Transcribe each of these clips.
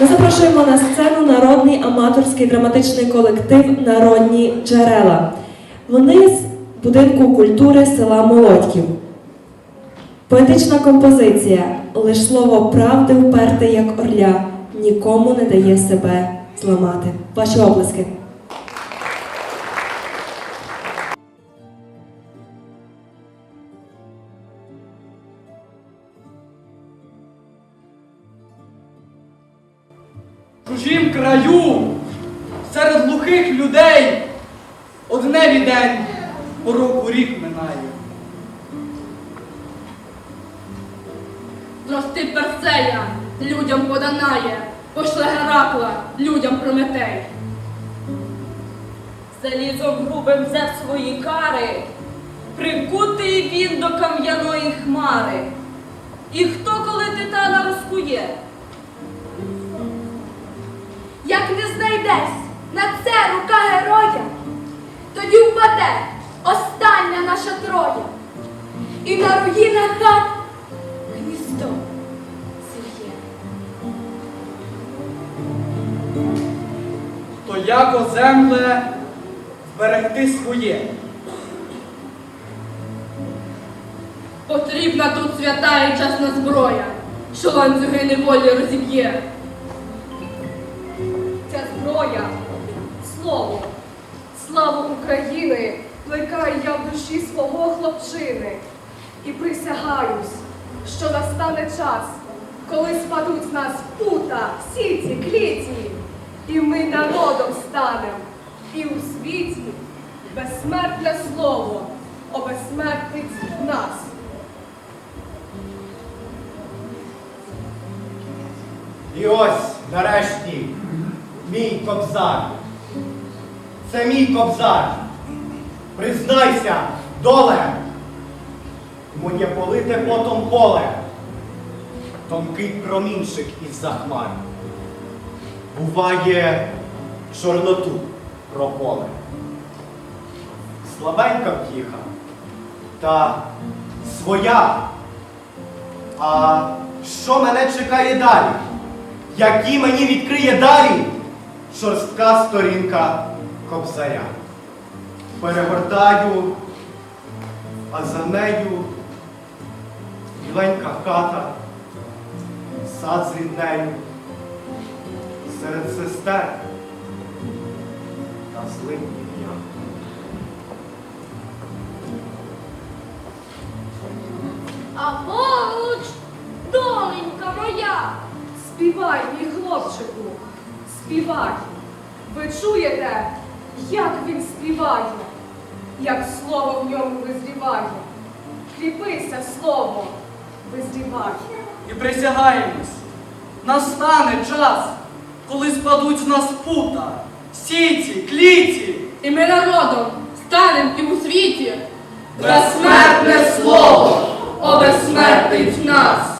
Ми запрошуємо на сцену народний аматорський драматичний колектив Народні джерела. Вони з будинку культури села Молодьків. Поетична композиція. Лиш слово правди вперте, як орля, нікому не дає себе зламати. Ваші облиски. Чужім краю, серед глухих людей, одне день року рік минає. Зрости Персея, людям поданає, пошле Геракла, людям Прометей. Залізом грубим взяв свої кари, прикутий він до кам'яної хмари. І хто коли титана розкує? Як не знайдесь на це рука героя, тоді впаде остання наша троя, і на руїнах хат гніздо зільє. То яко земле зберегти своє. Потрібна тут свята і чесна зброя, що ланцюги неволі розіб'є. Славу України плекаю я в душі свого хлопчини і присягаюсь, що настане час, коли спадуть з нас пута, сіті, кліті, і ми народом станем, і у світі безсмертне слово обезсмертить нас. І ось, нарешті, мій кобзар. Це мій кобзар. Признайся, доле, моє полите потом поле, тонкий промінчик із захмар. Буває чорноту прополе. Слабенька втіха, та своя. А що мене чекає далі? Які мені відкриє далі шорстка сторінка кобзаря. Перегортаю, а за нею біленька хата, сад з ріднею, серед сестер та злим ім'ям. А поруч доленька моя. Співай, мій хлопчику, співай. Ви чуєте, як він співає, як слово в ньому визріває. Кріпися, слово, визріває. І присягаємось. Настане час, коли спадуть з нас пута, сіті, кліті. І ми народом станем і у світі. Безсмертне слово о обезсмертить нас.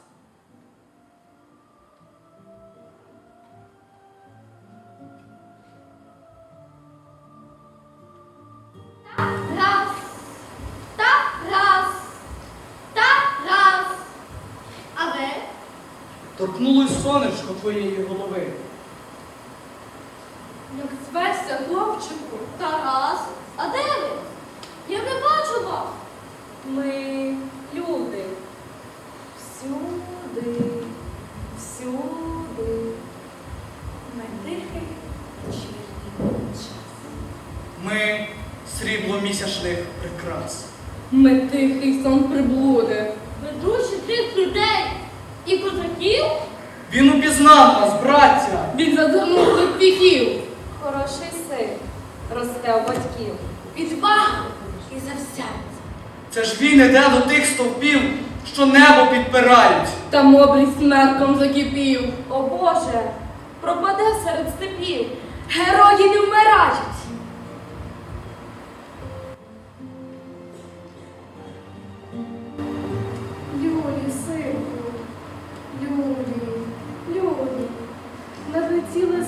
Торкнулось сонечко твоєї голови. Як звешся, хлопчику, Тарас. А де ви? Я не бачу вас. Ми люди. Всюди, всюди. На тихий вечірній час. Ми срібло місячних прикрас. ми тихий сон приблуди. Ви душі тих людей і козаків? Він нас, браття. Він задгонув до піхів. Хороший син росте у батьків. Відвагу і завзяття. Це ж він іде до тих стовпів, що небо підпирають. Та моблі смерком закипів. О Боже, пропаде серед степів. Герої не вмирають.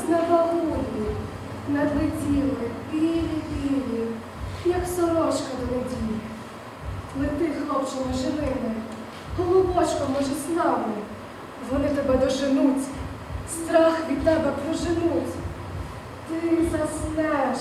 Надлетіли з надлетіли білі-білі, як сорочка до неділі. Лети, хлопче, живими, голубочко, може, з нами. Вони тебе доженуть, страх від тебе проженуть. Ти заснеш.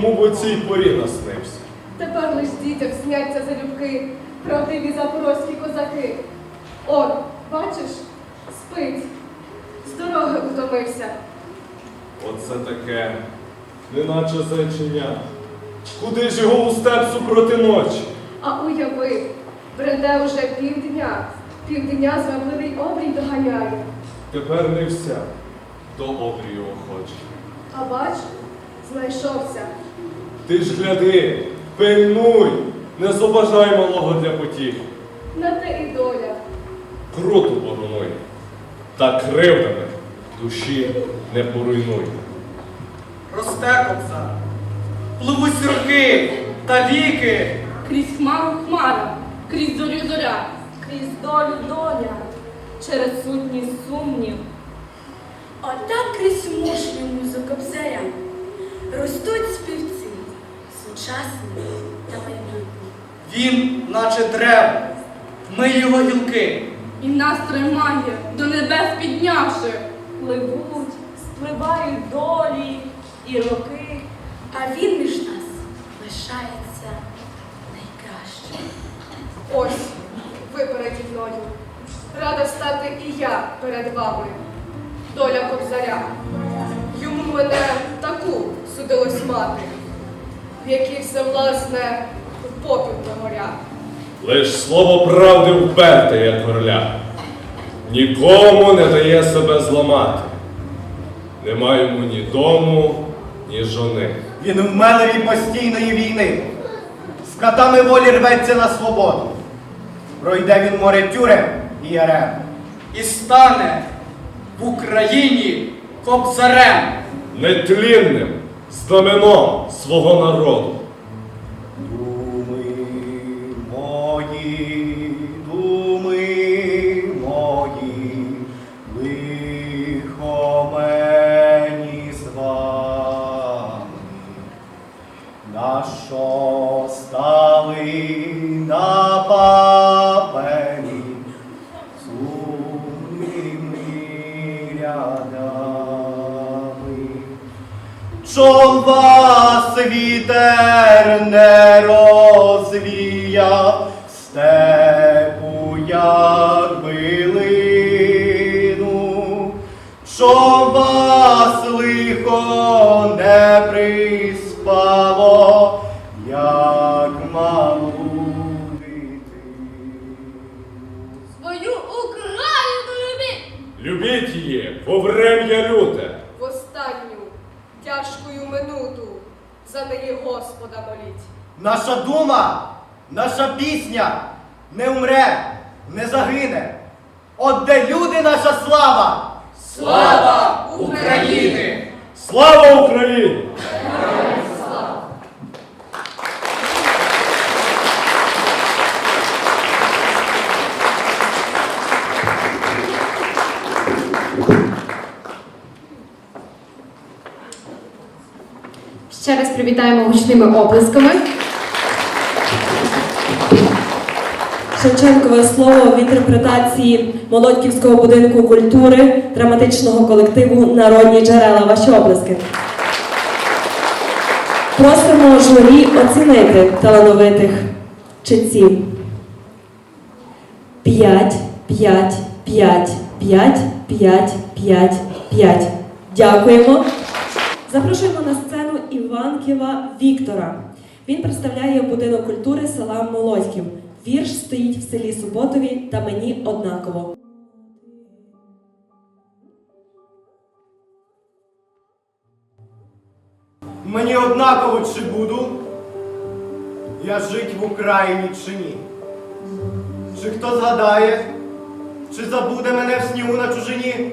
Кому б у цій порі наснився? Тепер лиш дітям сняться залюбки, правдиві запорозькі козаки. Он, бачиш, спить, з дороги утомився. Оце таке, неначе зайченя. Куди ж його у степ супроти ночі? А уяви, бреде уже півдня, півдня звабливий обрій доганяє. Тепер не вся до обрію охоче. А бач, знайшовся. Ти ж гляди, пильнуй, не зобажай малого для потіхи. На те і доля. Круту боронуй, та кривдами душі не поруйнуй. Росте кобзар. Пливуть роки та віки. Крізь хмару хмара, крізь зорю зоря. Крізь долю доля, через сутні сумнів. Отак крізь мужню музу кобзаря ростуть співці, сучасні та майбутні. Він, наче дерево. Ми його гілки. І нас тримає, до небес піднявши. Пливуть, спливають долі і роки. А він між нас лишається найкращим. Ось, ви переді мною. Рада стати і я перед вами. Доля кобзаря. Йому мене таку судилось мати, в якій все власне в попіл прогоря. Лиш слово правди вперте, як горля. Нікому не дає себе зламати. Нема йому ні дому, ні жони. Він в мелеві постійної війни. З катами волі рветься на свободу. Пройде він море тюрем і ярем. І стане в Україні кобзарем. Нетлінним знаменом свого народу. Думи мої, Чом вас вітер не розвія, степу, як билину, чом вас лихо не приспало, неї Господа моліть. Наша дума, наша пісня не умре, не загине. От де люди наша слава! Слава України! Слава Україні! Ще раз привітаємо гучними оплесками. Шевченкове слово в інтерпретації Молодківського будинку культури драматичного колективу Народні джерела. Ваші облески. Просимо журі оцінити талановитих читців. П'ять, п'ять, п'ять, п'ять, п'ять, п'ять, п'ять. Дякуємо. Запрошуємо на Іванківа Віктора. Він представляє будинок культури села Молодьків. Вірш стоїть в селі Суботові та мені однаково. Мені однаково чи буду я жить в Україні чи ні. Чи хто згадає, чи забуде мене в снігу на чужині?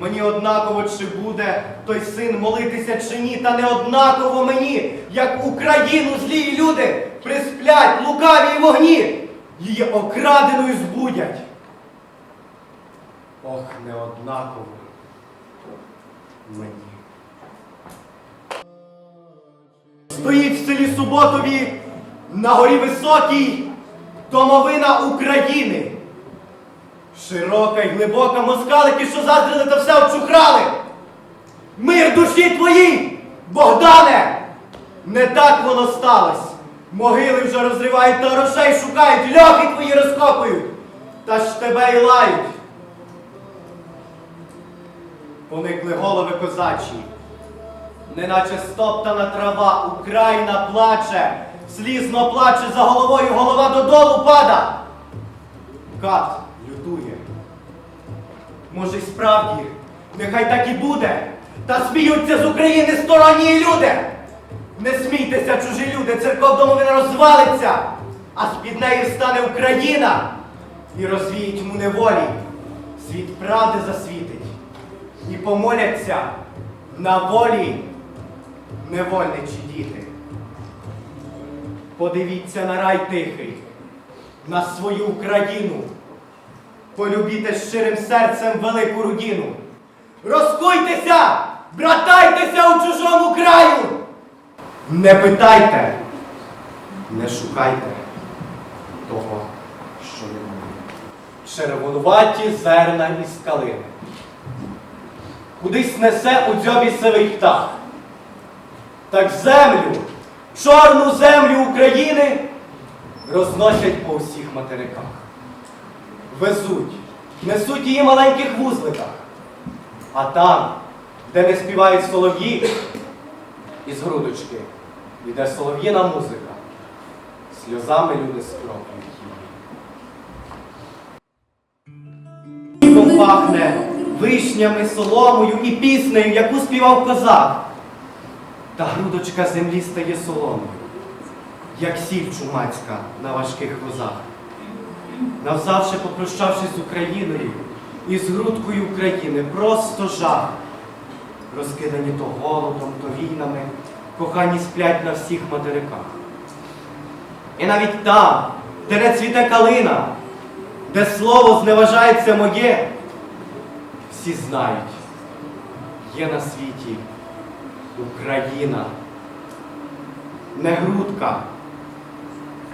Мені однаково, чи буде той син молитися чи ні, та не однаково мені, як Україну злі люди присплять лукаві вогні, її окраденою збудять. Ох, не однаково мені. Стоїть в селі Суботові на горі високій домовина України. Широка й глибока москалики, що заздрили та все обчухрали. Мир душі твоїй, Богдане! Не так воно сталось. Могили вже розривають та грошей шукають, льохи твої розкопують, та ж тебе й лають. Поникли голови козачі, неначе стоптана трава, Україна плаче, слізно плаче за головою, голова додолу пада. Кат. Може, й справді, нехай так і буде, та сміються з України сторонні люди. Не смійтеся, чужі люди, церков домовина розвалиться, а з-під неї встане Україна і розвіють йому неволі. Світ правди засвітить і помоляться на волі невольничі діти. Подивіться на рай тихий, на свою Україну. Полюбіте щирим серцем велику родину. Розкуйтеся, братайтеся у чужому краю. Не питайте, не шукайте того, що немає. Червонуваті зерна із калини. Кудись несе у дзьобі сивий птах. Так землю, чорну землю України розносять по всіх материках. Везуть, несуть її маленьких вузликах. А там, де не співають солов'ї, із грудочки йде солов'їна музика. Сльозами люди скроплюють її. Хлібом пахне вишнями, соломою і піснею, яку співав козак. Та грудочка землі стає соломою, як сіль чумацька на важких возах. Навзавше попрощавшись з Україною і з грудкою України, просто жах. Розкидані то голодом, то війнами, кохані сплять на всіх материках. І навіть там, де не цвіте калина, де слово зневажається моє, всі знають, є на світі Україна, не грудка,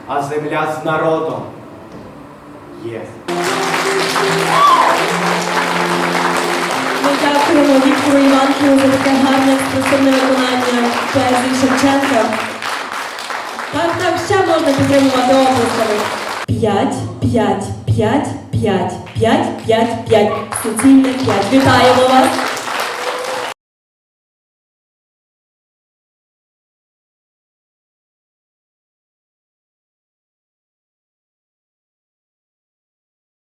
а земля з народом є. Ми дякуємо Віктору Іванківу за таке гарне експресивне виконання поезії Шевченка. Так, так, ще можна підтримувати обласками. 5, 5, 5, 5, 5, 5, 5. Суцільне п'ять. Вітаємо вас!